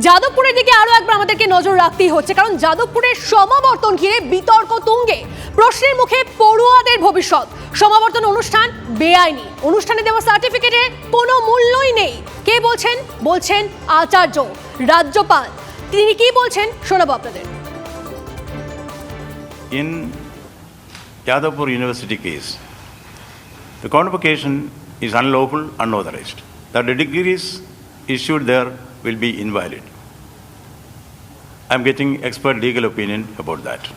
যাদবপুরের দিকে আরও একবার আমাদেরকে নজর রাখতেই হচ্ছে কারণ যাদবপুরের সমাবর্তন ঘিরে বিতর্ক তুঙ্গে। প্রশ্নের মুখে পড়ুয়াদের ভবিষ্যৎ। সমাবর্তন অনুষ্ঠান বেআইনি। অনুষ্ঠানে দেওয়া সার্টিফিকেটে কোনো মূল্যই নেই। কে বলছেন? বলছেন আচার্য রাজ্যপাল। তিনি কি বলছেন? শোনাবো আপনাদের। In Yadavpur University case, the convocation is unlawful, unauthorized. The degrees issued there will be invalid. I'm getting expert legal opinion about that.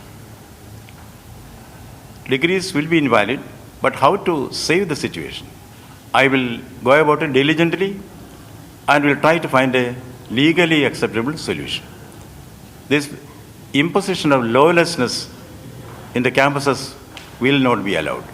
Degrees will be invalid, but how to save the situation? I will go about it diligently and will try to find a legally acceptable solution. This imposition of lawlessness in the campuses will not be allowed.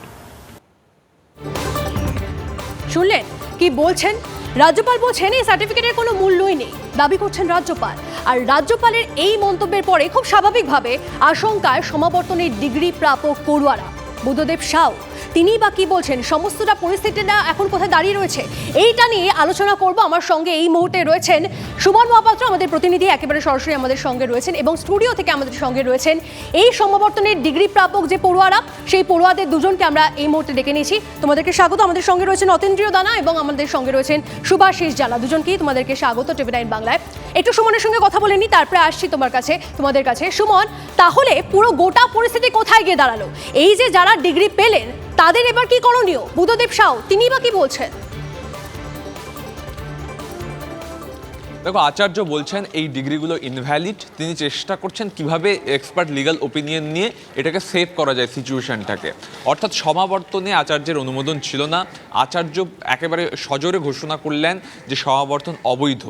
শুনলেন কি বলছেন রাজ্যপাল বলছেন এই সার্টিফিকেটের কোনো মূল্যই নেই। দাবি করছেন রাজ্যপাল। আর রাজ্যপালের এই মন্তব্যের পরে খুব স্বাভাবিকভাবে আশঙ্কায় সমাবর্তনের ডিগ্রি প্রাপক পড়ুয়ারা। বুদ্ধদেব সাউ তিনি বা কি বলছেন? সমস্তটা পরিস্থিতিটা এখন কোথায় দাঁড়িয়ে রয়েছে? এইটা নিয়ে আলোচনা করব। আমার সঙ্গে এই মুহূর্তে রয়েছেন সুমন মহাপাত্র, আমাদের প্রতিনিধি একেবারে সরাসরি আমাদের সঙ্গে রয়েছেন এবং স্টুডিও থেকে আমাদের সঙ্গে রয়েছেন এই সমাবর্তনের ডিগ্রি প্রাপক যে পড়ুয়ারা, সেই পড়ুয়াদের দুজনকে আমরা এই মুহূর্তে ডেকে নিয়েছি। তোমাদেরকে স্বাগত। আমাদের সঙ্গে রয়েছেন অতীন্দ্রিয় দানা এবং আমাদের সঙ্গে রয়েছেন সুভাষিস জানা দুজনকেই তোমাদেরকে স্বাগত টিভি নাইন বাংলায়। একটু সুমনের সঙ্গে কথা বলে নিই তারপরে আসছি তোমার কাছে, তোমাদের কাছে। সুমন, তাহলে পুরো গোটা পরিস্থিতি কোথায় গিয়ে দাঁড়াল? এই যে যারা ডিগ্রি পেলেন তাদের এবার কি করণীয়? বুধদেব সাউ তিনি বা কি বলছেন? দেখো, আচার্য বলছেন এই ডিগ্রিগুলো ইনভ্যালিড তিনি চেষ্টা করছেন কীভাবে এক্সপার্ট লিগাল ওপিনিয়ন নিয়ে এটাকে সেভ করা যায় সিচুয়েশনটাকে অর্থাৎ সমাবর্তনে আচার্যের অনুমোদন ছিল না। আচার্য একেবারে সজোরে ঘোষণা করলেন যে সমাবর্তন অবৈধ।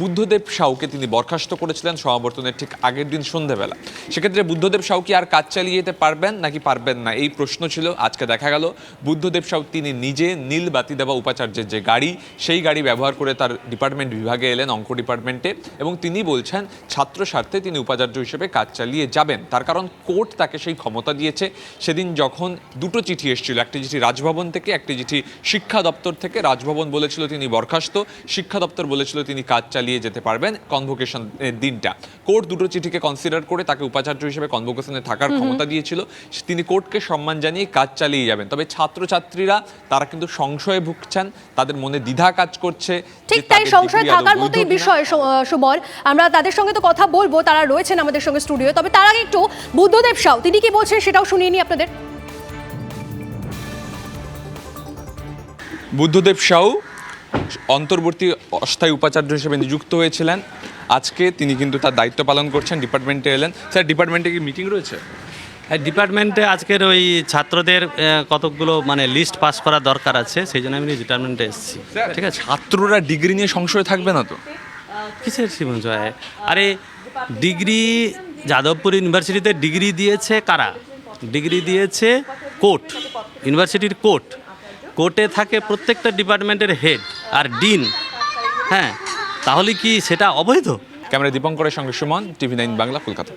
বুদ্ধদেব সাউকে তিনি বরখাস্ত করেছিলেন সমাবর্তনের ঠিক আগের দিন সন্ধেবেলা। সেক্ষেত্রে বুদ্ধদেব সাউ কি আর কাজ চালিয়ে যেতে পারবেন নাকি পারবেন না? এই প্রশ্ন ছিল, আজকে দেখা গেল। বুদ্ধদেব সাউ তিনি নিজে নীল বাতি দেওয়া উপাচার্যের যে গাড়ি, সেই গাড়ি ব্যবহার করে তার ডিপার্টমেন্ট বিভাগে এলেন অঙ্ক ডিপার্টমেন্টে এবং তিনি বলছেন, ছাত্র স্বার্থে তিনি উপাচার্য হিসেবে কাজ চালিয়ে যাবেন। তার কারণ কোর্ট তাকে সেই ক্ষমতা দিয়েছে। সেদিন যখন দুটো চিঠি এসেছিল, একটি চিঠি রাজভবন থেকে, একটি চিঠি শিক্ষা দপ্তর থেকে, রাজভবন বলেছিল তিনি বরখাস্ত, শিক্ষা দপ্তর বলেছিল তিনি কাজ চালিয়ে যেতে পারবেন কনভোকেশন দিনটা। কোর্ট দুটো চিঠিকে কনসিডার করে তাকে উপাচার্য হিসেবে কনভোকেশনে থাকার ক্ষমতা দিয়েছিল। তিনি কোর্টকে সম্মান জানিয়ে কাজ চালিয়ে যাবেন। তবে ছাত্রছাত্রীরা তারা কিন্তু সংশয়ে ভুগছেন তাদের মনে দ্বিধা কাজ করছে ঠিক তাই সংশয় থাকার মতোই। বিষয় সু- আহ, সুবল। আমরা তাদের সঙ্গে তো কথা বলব তারা রয়েছেন আমাদের সঙ্গে স্টুডিও। তবে তার আগে একটু বুদ্ধদেব সাউ তিনি কি বলছেন সেটাও শুনিয়ে নিই আপনাদের। বুদ্ধদেব সাউ অন্তর্বর্তী অস্থায়ী উপাচার্য হিসেবে নিযুক্ত হয়েছিলেন। আজকে তিনি কিন্তু তার দায়িত্ব পালন করছেন ডিপার্টমেন্টে এলেন। স্যার ডিপার্টমেন্টে কি মিটিং রয়েছে? হ্যাঁ, ডিপার্টমেন্টে আজকের ওই ছাত্রদের কতকগুলো মানে লিস্ট পাস করা দরকার আছে সেই জন্য আমি ডিপার্টমেন্টে এসেছি। ঠিক আছে? ছাত্ররা ডিগ্রি নিয়ে সংশয় থাকবে না তো? কিসের সঞ্চয় আরে ডিগ্রি যাদবপুর ইউনিভার্সিটিতে ডিগ্রি দিয়েছে কারা? ডিগ্রি দিয়েছে কোর্ট ইউনিভার্সিটির কোর্ট। কোর্টে থাকে প্রত্যেকটা ডিপার্টমেন্টের হেড। আর ডিন। হ্যাঁ তাহলে কি সেটা অবৈধ? ক্যামেরা দীপঙ্করের সঙ্গে সুমন টিভি নাইন বাংলা কলকাতা।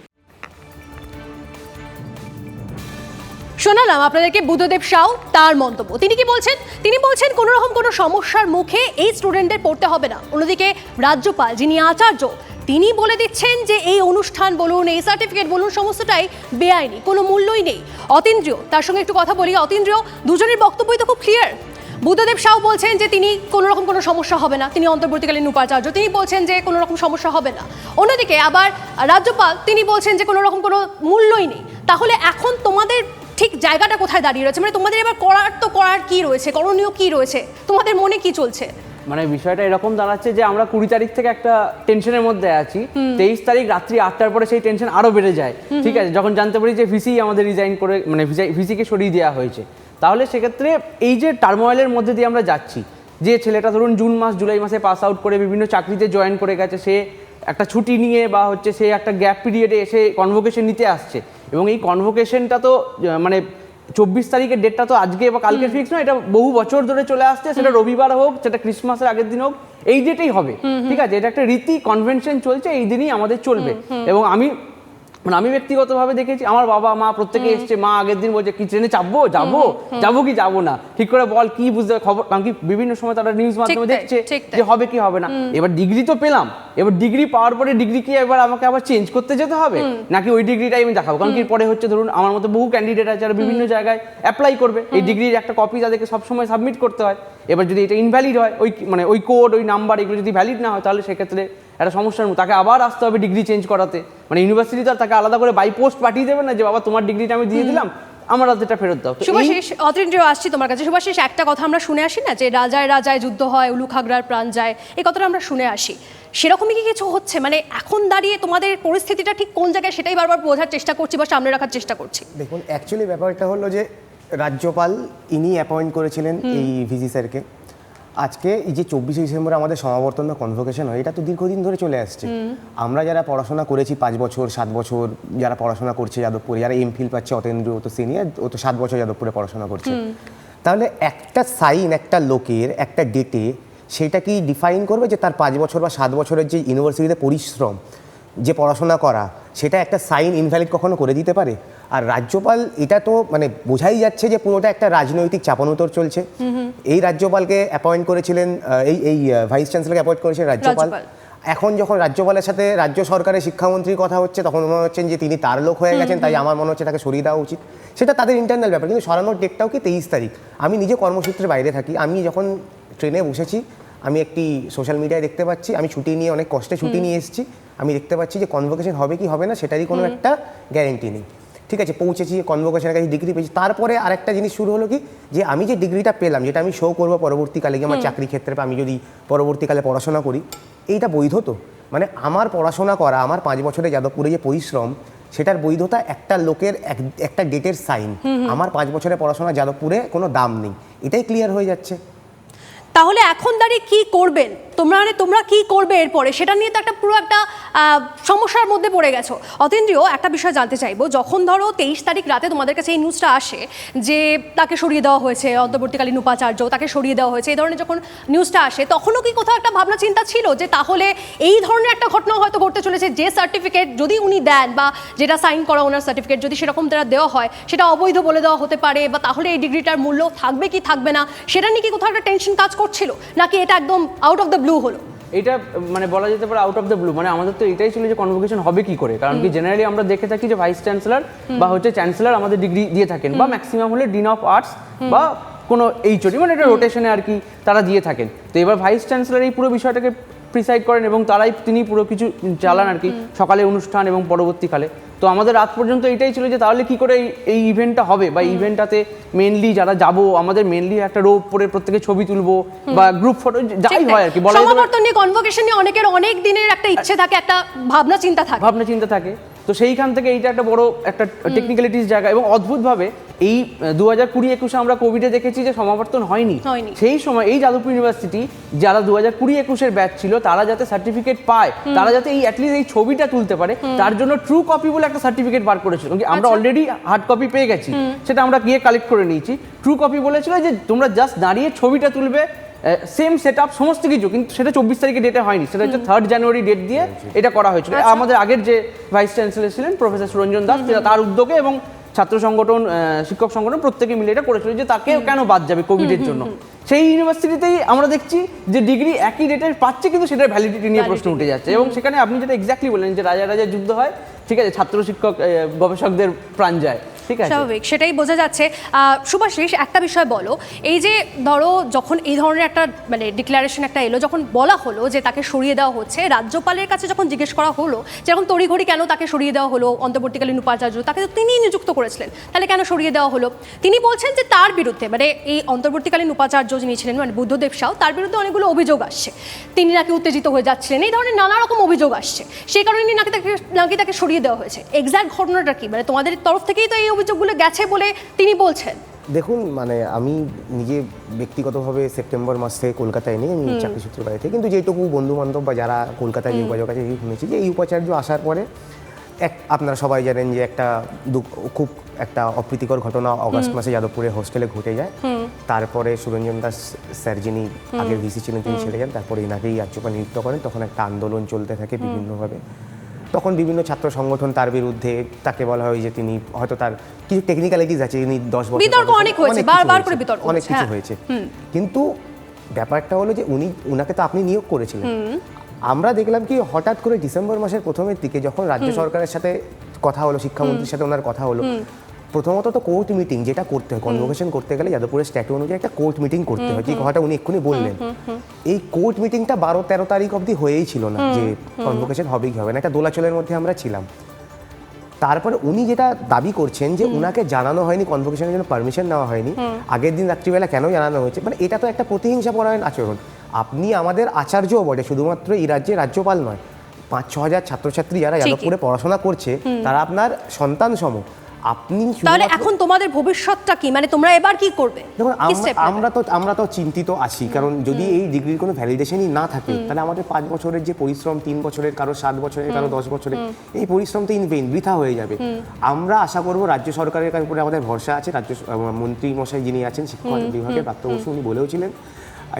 শোনালাম আপনাদেরকে বুদ্ধদেব সাউ তার মন্তব্য। তিনি কি বলছেন? তিনি বলছেন কোনো রকম কোনো সমস্যার মুখে এই স্টুডেন্টদের পড়তে হবে না। অন্যদিকে রাজ্যপাল যিনি আচার্য তিনি বলে দিচ্ছেন যে এই অনুষ্ঠান বলুন এই সার্টিফিকেট বলুন সমস্তটাই বেআইনি কোনো মূল্যই নেই। অতীন্দ্রিয় তার সঙ্গে একটু কথা বলি। অতীন্দ্রিয় দুজনের বক্তব্যই তো খুব ক্লিয়ার বুদ্ধদেব সাউ বলছেন যে তিনি কোনো রকম কোনো সমস্যা হবে না। তিনি অন্তর্বর্তীকালীন উপাচার্য। তিনি বলছেন যে কোনো রকম সমস্যা হবে না। অন্যদিকে আবার রাজ্যপাল তিনি বলছেন যে কোনো রকম কোনো মূল্যই নেই। তাহলে এখন তোমাদের ঠিক জায়গাটা কোথায় দাঁড়িয়ে রয়েছে? মানে তোমাদের এবার করার তো করার কি রয়েছে? করণীয় কি রয়েছে? তোমাদের মনে কি চলছে? মানে বিষয়টা এরকম দাঁড়াচ্ছে যে আমরা কুড়ি তারিখ থেকে একটা টেনশনের মধ্যে আছি। তেইশ তারিখ রাত্রি আটটার পরে সেই টেনশন আরও বেড়ে যায়। ঠিক আছে? যখন জানতে পারি যে ভিসি আমাদের রিজাইন করে মানে ভিসিকে সরিয়ে দেওয়া হয়েছে। তাহলে সেক্ষেত্রে এই যে টার্মোয়েলের মধ্যে দিয়ে আমরা যাচ্ছি যে ছেলেটা ধরুন জুন মাস জুলাই মাসে পাস আউট করে বিভিন্ন চাকরিতে জয়েন করে গেছে সে একটা ছুটি নিয়ে বা হচ্ছে সে একটা গ্যাপ পিরিয়ডে এসে কনভোকেশন নিতে আসছে। এবং এই কনভোকেশনটা তো মানে চব্বিশ তারিখের ডেটটা তো আজকে বা কালকে ফিক্স নয় এটা বহু বছর ধরে চলে আসছে সেটা রবিবার হোক সেটা ক্রিসমাসের আগের দিন হোক এই ডেটেই হবে। ঠিক আছে? এটা একটা রীতি কনভেনশন চলছে এই দিনই আমাদের চলবে। এবং আমি মানে আমি ব্যক্তিগতভাবে দেখেছি আমার বাবা মা প্রত্যেকে এসছে মা আগের দিন বলছে কি ট্রেনে চাপবো? যাব? যাব কি যাব না? ঠিক করে বল কি বুঝতে খবর কারণ কি বিভিন্ন সময় তারা নিউজ মাধ্যমে দেখছে যে হবে কি হবে না। এবার ডিগ্রি তো পেলাম। এবার ডিগ্রি পাওয়ার পরে ডিগ্রি কি এবার আমাকে আবার চেঞ্জ করতে যেতে হবে? নাকি ওই ডিগ্রিটাই আমি দেখাবো? কারণ কি পরে হচ্ছে ধরুন আমার মতো বহু ক্যান্ডিডেট আছে যারা বিভিন্ন জায়গায় অ্যাপ্লাই করবে। এই ডিগ্রির একটা কপি তাদেরকে সবসময় সাবমিট করতে হয়। এবার যদি এটা ইনভ্যালিড হয় ওই মানে ওই কোড ওই নাম্বার এগুলো যদি ভ্যালিড না হয় তাহলে সেক্ষেত্রে একটা সমস্যার তাকে আবার আসতে হবে ডিগ্রি চেঞ্জ করাতে। মানে ইউনিভার্সিটি তো তাকে আলাদা করে বাই পোস্ট পাঠিয়ে দেবে না যে বাবা তোমার ডিগ্রিটা আমি দিয়ে দিলাম আমার হাতে এটা ফেরত দাও। শুভাশিস অতীন্দ্র আসছি তোমার কাছে। শুভাশিস একটা কথা আমরা শুনে আসি না যে রাজায় রাজায় যুদ্ধ হয় উলু খাগড়ার প্রাণ যায় এই কথাটা আমরা শুনে আসি। সেরকমই কি কিছু হচ্ছে? মানে এখন দাঁড়িয়ে তোমাদের পরিস্থিতিটা ঠিক কোন জায়গায় সেটাই বারবার বোঝার চেষ্টা করছি বা সামনে রাখার চেষ্টা করছি। দেখুন অ্যাকচুয়ালি ব্যাপারটা হলো যে রাজ্যপাল ইনি অ্যাপয়েন্ট করেছিলেন এই ভিজি স্যারকে। আজকে এই যে চব্বিশে ডিসেম্বরে আমাদের সমাবর্তন বা কনভোকেশন হয় এটা তো দীর্ঘদিন ধরে চলে আসছে। আমরা যারা পড়াশোনা করেছি পাঁচ বছর সাত বছর যারা পড়াশোনা করছে যাদবপুরে যারা এম ফিল পাচ্ছে অতেন্দ্র ও তো সিনিয়র ও তো সাত বছর যাদবপুরে পড়াশোনা করছে। তাহলে একটা সাইন একটা লোকের একটা ডেটে সেটা কি ডিফাইন করবে যে তার পাঁচ বছর বা সাত বছরের যে ইউনিভার্সিটিতে পরিশ্রম যে পড়াশোনা করা সেটা একটা সাইন ইনভ্যালিড কখনো করে দিতে পারে? আর রাজ্যপাল এটা তো মানে বোঝাই যাচ্ছে যে পুরোটা একটা রাজনৈতিক চাপানোতর চলছে। এই রাজ্যপালকে অ্যাপয়েন্ট করেছিলেন এই এই ভাইস চ্যান্সেলরকে অ্যাপয়েন্ট করেছিলেন রাজ্যপাল। এখন যখন রাজ্যপালের সাথে রাজ্য সরকারের শিক্ষামন্ত্রীর কথা হচ্ছে তখন মনে হচ্ছেন যে তিনি তার লোক হয়ে গেছেন তাই আমার মনে হচ্ছে তাকে সরিয়ে দেওয়া উচিত। সেটা তাদের ইন্টারনাল ব্যাপার কিন্তু সরানোর ডেটটাও কি তেইশ তারিখ? আমি নিজে কর্মসূত্রে বাইরে থাকি আমি যখন ট্রেনে বসেছি আমি একটি সোশ্যাল মিডিয়ায় দেখতে পাচ্ছি আমি ছুটি নিয়ে অনেক কষ্টে ছুটি নিয়ে এসেছি আমি দেখতে পাচ্ছি যে কনভোকেশন হবে কি হবে না সেটারই কোনো একটা গ্যারেন্টি নেই। ঠিক আছে পৌঁছেছি কনভোকেশনের কাছে ডিগ্রি পেয়েছি। তারপরে আরেকটা জিনিস শুরু হলো কি যে আমি যে ডিগ্রিটা পেলাম যেটা আমি শো করব পরবর্তীকালে গিয়ে আমার চাকরি ক্ষেত্রে আমি যদি পরবর্তীকালে পড়াশোনা করি এইটা বৈধ তো? মানে আমার পড়াশোনা করা আমার পাঁচ বছরে যাদবপুরে যে পরিশ্রম সেটার বৈধতা একটা লোকের এক- একটা ডেটের সাইন আমার পাঁচ বছরের পড়াশোনা যাদবপুরে কোনো দাম নেই। এটাই ক্লিয়ার হয়ে যাচ্ছে। তাহলে এখন দাঁড়িয়ে কি করবেন? তোমরা মানে তোমরা কি করবে এরপরে? সেটা নিয়ে তো একটা পুরো একটা সমস্যার মধ্যে পড়ে গেছো। অতীন্দ্রিয়, একটা বিষয় জানতে চাইব। যখন ধরো তেইশ তারিখ রাতে তোমাদের কাছে এই নিউজটা আসে যে তাকে সরিয়ে দেওয়া হয়েছে, অন্তর্বর্তীকালীন উপাচার্য, তাকে সরিয়ে দেওয়া হয়েছে, এই ধরনের যখন নিউজটা আসে, তখনও কি কোথাও একটা ভাবনা চিন্তা ছিল যে তাহলে এই ধরনের একটা ঘটনা হয়তো ঘটতে চলেছে, যে সার্টিফিকেট যদি উনি দেন বা যেটা সাইন করা ওনার সার্টিফিকেট যদি সেরকম তারা দেওয়া হয়, সেটা অবৈধ বলে দেওয়া হতে পারে বা তাহলে এই ডিগ্রিটার মূল্য থাকবে কি থাকবে না, সেটা নিয়ে কি কোথাও একটা টেনশন কাজ করছিল? নাকি এটা একদম আউট অফ দ্য ব্লু হলো। এটা মানে বলা যেতে পারে আউট অফ দ্য ব্লু মানে আমাদের তো এটাই ছিল যে কনভোকেশন হবে কি করে? কারণ কি জেনারেলি আমরা দেখে থাকি যে ভাইস চ্যান্সেলর বা হচ্ছে চ্যান্সেলর আমাদের ডিগ্রি দিয়ে থাকেন বা ম্যাক্সিমাম হলে ডিন অফ আর্টস বা কোনো এইচওডি মানে এটা রোটেশনে আর কি তারা দিয়ে থাকেন। তো এবার ভাইস চ্যান্সেলর এই পুরো বিষয়টাকে প্রিসাইড করেন এবং তারাই তিনি পুরো কিছু চালান আর কি সকালে অনুষ্ঠান এবং পরবর্তীকালে। তো আমাদের রাত পর্যন্ত এটাই ছিল যে তাহলে কি করে এই- ইভেন্টটা হবে বা ইভেন্টটাতে মেনলি যারা যাব আমাদের মেনলি একটা রোপ পরে প্রত্যেকে ছবি তুলবো বা গ্রুপ ফটো যাই হয় আর কি বলা সমাবর্তন নিয়ে কনভোকেশন নিয়ে অনেকের অনেক দিনের একটা ইচ্ছে থাকে একটা ভাবনা চিন্তা থাকে। ভাবনা চিন্তা থাকে। তো সেইখান থেকে এইটা একটা বড় একটা টেকনিক্যালিটিস জায়গা এবং অদ্ভুতভাবে এই দু হাজার কুড়ি একুশে আমরা কোভিডে দেখেছি যে সমাবর্তন হয়নি। সেই সময় এই যাদবপুর ইউনিভার্সিটি যারা দু হাজার কুড়ি একুশের ব্যাচ ছিল তারা যাতে সার্টিফিকেট পায় তারা যাতে এই অ্যাটলিস্ট এই ছবিটা তুলতে পারে তার জন্য ট্রু কপি বলে একটা সার্টিফিকেট বার করেছিল। আমরা অলরেডি হার্ড কপি পেয়ে গেছি সেটা আমরা গিয়ে কালেক্ট করে নিয়েছি। ট্রু কপি বলেছিল যে তোমরা জাস্ট দাঁড়িয়ে ছবিটা তুলবে সেম সেট আপ সমস্ত কিছু কিন্তু সেটা চব্বিশ তারিখে ডেটে হয়নি সেটা হচ্ছে থার্ড জানুয়ারি ডেট দিয়ে এটা করা হয়েছিল। আমাদের আগের যে ভাইস চ্যান্সেলর ছিলেন প্রফেসর সুরঞ্জন দাস তার উদ্যোগে এবং ছাত্র সংগঠন শিক্ষক সংগঠন প্রত্যেকে মিলে এটা করেছিল যে তাকে কেন বাদ যাবে কোভিডের জন্য? সেই ইউনিভার্সিটিতেই আমরা দেখছি যে ডিগ্রি একই ডেটের পাচ্ছে কিন্তু সেটার ভ্যালিডিটি নিয়ে প্রশ্ন উঠে যাচ্ছে। এবং সেখানে আপনি যেটা এক্স্যাক্টলি বললেন যে রাজা রাজা যুদ্ধ হয় ঠিক আছে ছাত্র শিক্ষক গবেষকদের প্রাণ যায়। স্বাভাবিক সেটাই বোঝা যাচ্ছে। আহ, একটা বিষয় বলো এই যে ধরো যখন এই ধরনের একটা মানে ডিক্লারেশন একটা এলো যখন বলা হলো যে তাকে সরিয়ে দেওয়া হচ্ছে রাজ্যপালের কাছে যখন জিজ্ঞেস করা হলো যেরকম তড়িঘড়ি কেন তাকে সরিয়ে দেওয়া হলো অন্তর্বর্তীকালীন উপাচার্য তাকে তো তিনিই নিযুক্ত করেছিলেন তাহলে কেন সরিয়ে দেওয়া হলো? তিনি বলছেন যে তার বিরুদ্ধে মানে এই অন্তর্বর্তীকালীন উপাচার্য যিনি ছিলেন মানে বুদ্ধদেব সাউ তার বিরুদ্ধে অনেকগুলো অভিযোগ আসছে। তিনি নাকি উত্তেজিত হয়ে যাচ্ছিলেন এই ধরনের নানা রকম অভিযোগ আসছে। সেই কারণে নাকি তাকে নাকি তাকে সরিয়ে দেওয়া হয়েছে। এক্সাক্ট ঘটনাটা কি? মানে তোমাদের তরফ থেকেই তো এই অভিযোগগুলো গেছে বলে তিনি বলছেন। দেখুন মানে আমি নিজে ব্যক্তিগতভাবে সেপ্টেম্বর মাস থেকে কলকাতায় নেই আমি চাকরি সূত্রে বাইরে থেকে কিন্তু যেটুকু বন্ধু বান্ধব বা যারা কলকাতায় যে উপাচার্য আছে শুনেছি যে এই উপাচার্য আসার পরে এক আপনারা সবাই জানেন যে একটা খুব একটা অপ্রীতিকর ঘটনা অগস্ট মাসে যাদবপুরে হোস্টেলে ঘটে যায়। তারপরে সুরঞ্জন দাস স্যার যিনি আগের ভিসি ছিলেন তিনি ছেড়ে যান তারপরে এনাকেই রাজ্যপাল নিযুক্ত করেন তখন একটা আন্দোলন চলতে থাকে বিভিন্নভাবে। তখন বিভিন্ন ছাত্র সংগঠন তার বিরুদ্ধে তাকে বলা হয় যে তিনি হয়তো তার কিছু টেকনিক্যালিটিস আছে তিনি দশ বছর বিতর্ক অনেক হয়েছে, বারবার করে বিতর্ক অনেক কিছু হ্যাঁ। হয়েছে। কিন্তু ব্যাপারটা হলো যে উনি উনাকে তো আপনি নিয়োগ করেছিলেন। আমরা দেখলাম কি হঠাৎ করে ডিসেম্বর মাসের প্রথমের দিকে যখন রাজ্য সরকারের সাথে কথা হলো শিক্ষামন্ত্রীর সাথে ওনার কথা হলো প্রথমত তো কোর্ট মিটিং যেটা করতে হয় কনভোকেশন করতে গেলে যাদবপুরের স্ট্যাটু অনুযায়ী একটা কোর্ট মিটিং করতে হয় যে কথাটা উনি এক্ষুনি বললেন। এই কোর্ট মিটিংটা বারো তেরো তারিখ অবধি হয়েই ছিল না যে কনভোকেশন হবে কি হবে না একটা দোলাচলের মধ্যে আমরা ছিলাম। তারপরে উনি যেটা দাবি করছেন যে উনাকে জানানো হয়নি কনভোকেশনের জন্য পারমিশন নেওয়া হয়নি। আগের দিন রাত্রিবেলা কেন জানানো হয়েছে? মানে এটা তো একটা প্রতিহিংসা পরায়ণ আচরণ। আপনি আমাদের আচার্যও বটে শুধুমাত্র এই রাজ্যে রাজ্যপাল নয় পাঁচ ছ হাজার ছাত্রছাত্রী যারা যাদবপুরে পড়াশোনা করছে তারা আপনার সন্তান সম। আপনি তাহলে এখন তোমাদের ভবিষ্যৎটা কি? মানে তোমরা এবার কি করবে? দেখুন আমরা- তো আমরা তো চিন্তিত আছি কারণ যদি এই ডিগ্রির কোনো ভ্যালিডেশনই না থাকে তাহলে আমাদের পাঁচ বছরের যে পরিশ্রম তিন বছরের কারও সাত বছরের কারও দশ বছরের এই পরিশ্রম তো ইনভেন বৃথা হয়ে যাবে। আমরা আশা করব রাজ্য সরকারের কাছ- উপরে আমাদের ভরসা আছে রাজ্য মন্ত্রী মশাই যিনি আছেন শিক্ষা বিভাগের প্রাপ্ত বসু উনি বলেও ছিলেন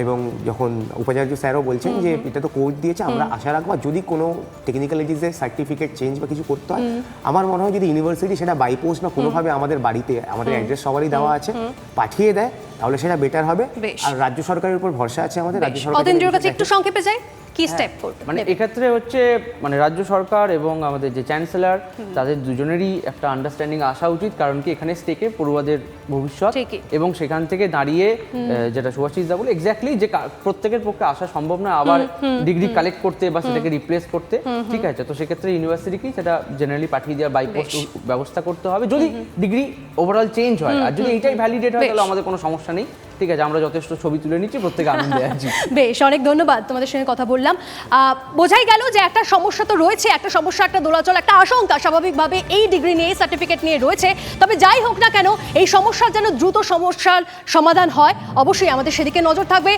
এবং যখন উপাচার্য স্যারও বলছেন যে এটা তো কোর্ট দিয়েছে আমরা আশা রাখব যদি কোনো টেকনিক্যালিটিসের সার্টিফিকেট চেঞ্জ বা কিছু করতে হয় আমার মনে হয় যদি ইউনিভার্সিটি সেটা বাইপোস্ট না বা কোনোভাবে আমাদের বাড়িতে আমাদের অ্যাড্রেস সবারই দেওয়া আছে পাঠিয়ে দেয় তাহলে সেটা বেটার হবে। আর রাজ্য সরকারের উপর ভরসা আছে আমাদের রাজ্য সরকার কাছে একটু সংক্ষেপে যাই। কি স্টেপ করবে মানে এক্ষেত্রে হচ্ছে মানে রাজ্য সরকার এবং আমাদের যে চ্যান্সেলর তাদের দুজনেরই একটা আন্ডারস্ট্যান্ডিং আসা উচিত কারণ কি এখানে স্টেকে পড়ুয়াদের ভবিষ্যৎ এবং সেখান থেকে দাঁড়িয়ে যেটা বলে এক্স্যাক্টলি যে প্রত্যেকের পক্ষে আসা সম্ভব না আবার ডিগ্রি কালেক্ট করতে বা সেটাকে রিপ্লেস করতে ঠিক আছে? তো সেক্ষেত্রে ইউনিভার্সিটিকেই সেটা জেনারেলি পাঠিয়ে দেওয়ার বাই পোস্ট ব্যবস্থা করতে হবে। যদি ডিগ্রি ওভারঅল চেঞ্জ হয় আর যদি এইটাই ভ্যালিডেট হয় তাহলে আমাদের কোনো সমস্যা নেই। ঠিক আছে, আমরা যথেষ্ট ছবি তুলে নিচ্ছি, প্রত্যেকে আনন্দে আছি। বেশ, অনেক ধন্যবাদ তোমাদের সঙ্গে কথা বললাম। বোঝাই গেল যে একটা সমস্যা তো রয়েছে, একটা সমস্যা, একটা দোলাচল, একটা আশঙ্কা স্বাভাবিকভাবে এই ডিগ্রি নিয়ে সার্টিফিকেট নিয়ে রয়েছে। তবে যাই হোক না কেন, এই সমস্যার যেন দ্রুত সমস্যার সমাধান হয়, অবশ্যই আমাদের সেদিকে নজর থাকবে।